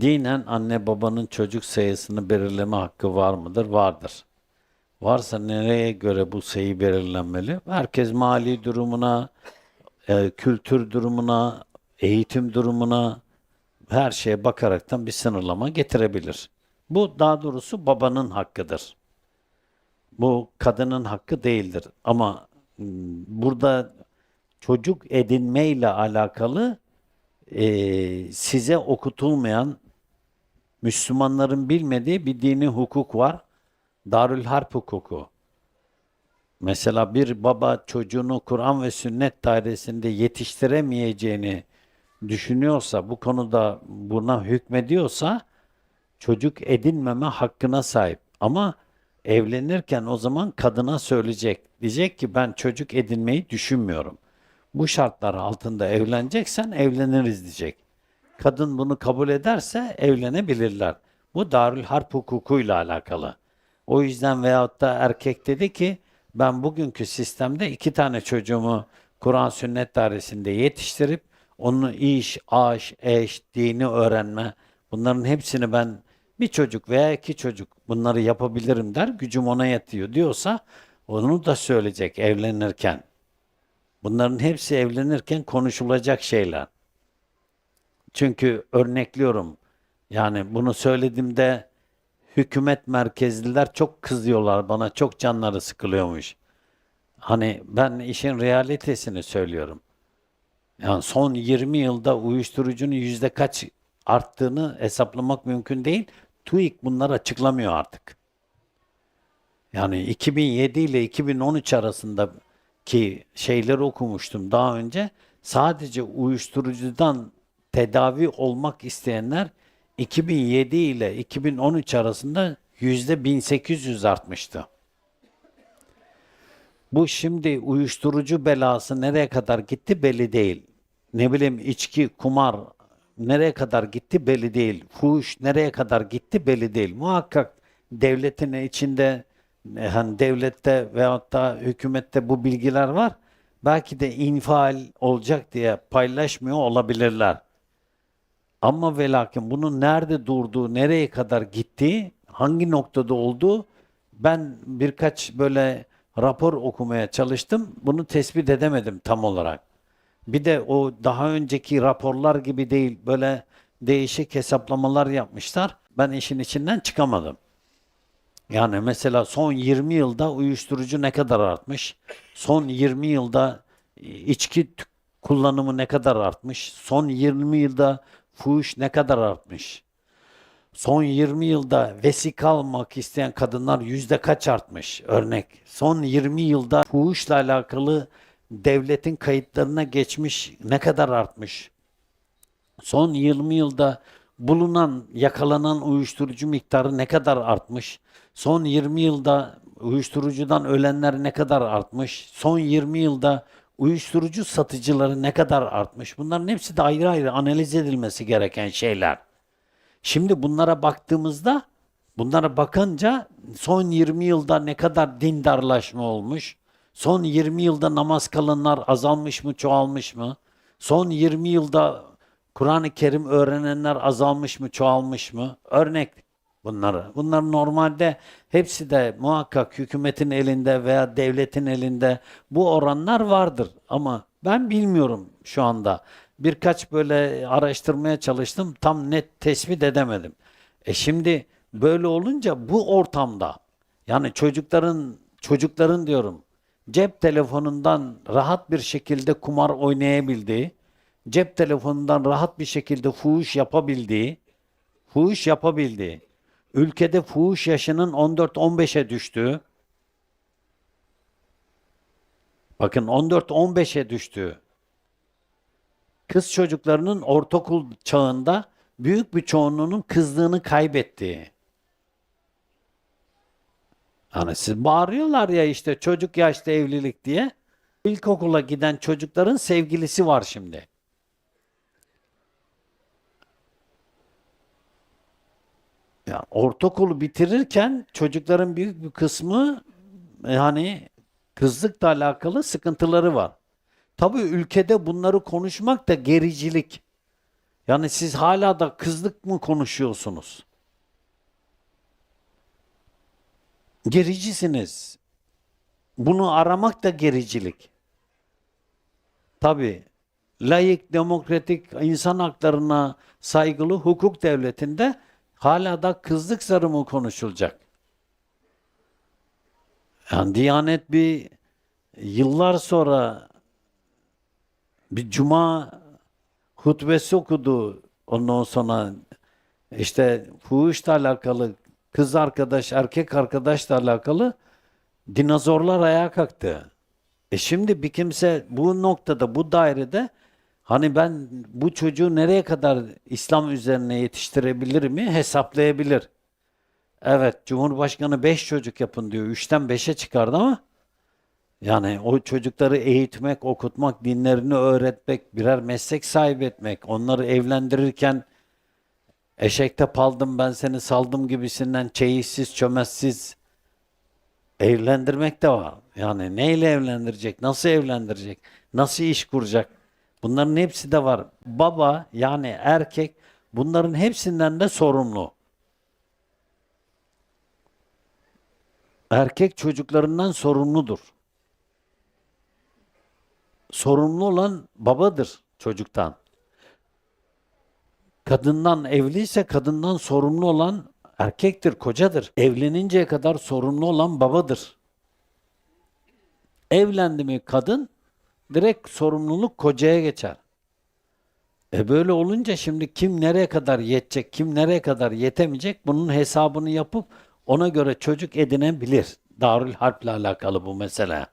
Dinen anne babanın çocuk sayısını belirleme hakkı var mıdır? Vardır. Varsa nereye göre bu sayı belirlenmeli? Herkes mali durumuna, e, kültür durumuna, eğitim durumuna, her şeye bakaraktan bir sınırlama getirebilir. Bu daha doğrusu babanın hakkıdır. Bu kadının hakkı değildir. Ama burada çocuk edinmeyle alakalı e, size okutulmayan Müslümanların bilmediği bir dini hukuk var. Darül Harp hukuku. Mesela bir baba çocuğunu Kur'an ve sünnet dairesinde yetiştiremeyeceğini düşünüyorsa, bu konuda buna hükmediyorsa çocuk edinmeme hakkına sahip. Ama evlenirken o zaman kadına söyleyecek. Diyecek ki ben çocuk edinmeyi düşünmüyorum. Bu şartlar altında evleneceksen evleniriz diyecek. Kadın bunu kabul ederse evlenebilirler. Bu Darül Harp hukukuyla alakalı. O yüzden veyahut da erkek dedi ki ben bugünkü sistemde iki tane çocuğumu Kur'an sünnet dairesinde yetiştirip onun iş, aş, eş, dini öğrenme bunların hepsini ben bir çocuk veya iki çocuk bunları yapabilirim der. Gücüm ona yetiyor diyorsa onu da söyleyecek evlenirken. Bunların hepsi evlenirken konuşulacak şeyler. Çünkü örnekliyorum. Yani bunu söylediğimde hükümet merkezliler çok kızıyorlar bana. Çok canları sıkılıyormuş. Hani ben işin realitesini söylüyorum. Yani son 20 yılda uyuşturucunun yüzde kaç arttığını hesaplamak mümkün değil. TÜİK bunları açıklamıyor artık. Yani 2007 ile 2013 arasındaki şeyleri okumuştum daha önce. Sadece uyuşturucudan tedavi olmak isteyenler 2007 ile 2013 arasında yüzde 1800 artmıştı. Bu şimdi uyuşturucu belası nereye kadar gitti belli değil. Ne bileyim içki, kumar nereye kadar gitti belli değil. Fuhuş nereye kadar gitti belli değil. Muhakkak devletin içinde hani devlette veyahut da hükümette bu bilgiler var. Belki de infial olacak diye paylaşmıyor olabilirler. Ama ve lakin bunun nerede durduğu, nereye kadar gittiği, hangi noktada olduğu ben birkaç böyle rapor okumaya çalıştım. Bunu tespit edemedim tam olarak. Bir de o daha önceki raporlar gibi değil böyle değişik hesaplamalar yapmışlar. Ben işin içinden çıkamadım. Yani mesela son 20 yılda uyuşturucu ne kadar artmış? Son 20 yılda içki tü- kullanımı ne kadar artmış? Son 20 yılda fuhuş ne kadar artmış? Son 20 yılda vesika almak isteyen kadınlar yüzde kaç artmış? Örnek. Son 20 yılda fuhuşla alakalı devletin kayıtlarına geçmiş ne kadar artmış? Son 20 yılda bulunan, yakalanan uyuşturucu miktarı ne kadar artmış? Son 20 yılda uyuşturucudan ölenler ne kadar artmış? Son 20 yılda uyuşturucu satıcıları ne kadar artmış? Bunların hepsi de ayrı ayrı analiz edilmesi gereken şeyler. Şimdi bunlara baktığımızda, bunlara bakınca son 20 yılda ne kadar dindarlaşma olmuş? Son 20 yılda namaz kılanlar azalmış mı, çoğalmış mı? Son 20 yılda Kur'an-ı Kerim öğrenenler azalmış mı, çoğalmış mı? Örnek bunları. Bunlar normalde hepsi de muhakkak hükümetin elinde veya devletin elinde bu oranlar vardır. Ama ben bilmiyorum şu anda. Birkaç böyle araştırmaya çalıştım. Tam net tespit edemedim. E şimdi böyle olunca bu ortamda yani çocukların çocukların diyorum cep telefonundan rahat bir şekilde kumar oynayabildiği, cep telefonundan rahat bir şekilde fuhuş yapabildiği, fuhuş yapabildiği, ülkede fuhuş yaşının 14-15'e düştüğü, bakın 14-15'e düştüğü, kız çocuklarının ortaokul çağında büyük bir çoğunluğunun kızlığını kaybettiği. Hani siz bağırıyorlar ya işte çocuk yaşta evlilik diye. İlkokula giden çocukların sevgilisi var şimdi. Ya ortaokulu bitirirken çocukların büyük bir kısmı e, hani kızlıkla alakalı sıkıntıları var. Tabii ülkede bunları konuşmak da gericilik. Yani siz hala da kızlık mı konuşuyorsunuz? Gericisiniz. Bunu aramak da gericilik. Tabii layık, demokratik, insan haklarına saygılı hukuk devletinde hala da kızlık zarımı konuşulacak. Yani Diyanet bir yıllar sonra bir cuma hutbesi okudu. Ondan sonra işte fuhuşla alakalı kız arkadaş, erkek arkadaşla alakalı dinozorlar ayağa kalktı. E şimdi bir kimse bu noktada, bu dairede hani ben bu çocuğu nereye kadar İslam üzerine yetiştirebilir mi hesaplayabilir. Evet, Cumhurbaşkanı 5 çocuk yapın diyor. 3'ten 5'e çıkardı ama yani o çocukları eğitmek, okutmak, dinlerini öğretmek, birer meslek sahibi etmek, onları evlendirirken eşekte paldım ben seni saldım gibisinden çeyizsiz, çömezsiz evlendirmek de var. Yani neyle evlendirecek, nasıl evlendirecek, nasıl iş kuracak? Bunların hepsi de var. Baba yani erkek bunların hepsinden de sorumlu. Erkek çocuklarından sorumludur. Sorumlu olan babadır çocuktan. Kadından evliyse kadından sorumlu olan erkektir, kocadır. Evleninceye kadar sorumlu olan babadır. Evlendi mi kadın direkt sorumluluk kocaya geçer. E böyle olunca şimdi kim nereye kadar yetecek, kim nereye kadar yetemeyecek bunun hesabını yapıp ona göre çocuk edinebilir. Darül Harp'le alakalı bu mesele.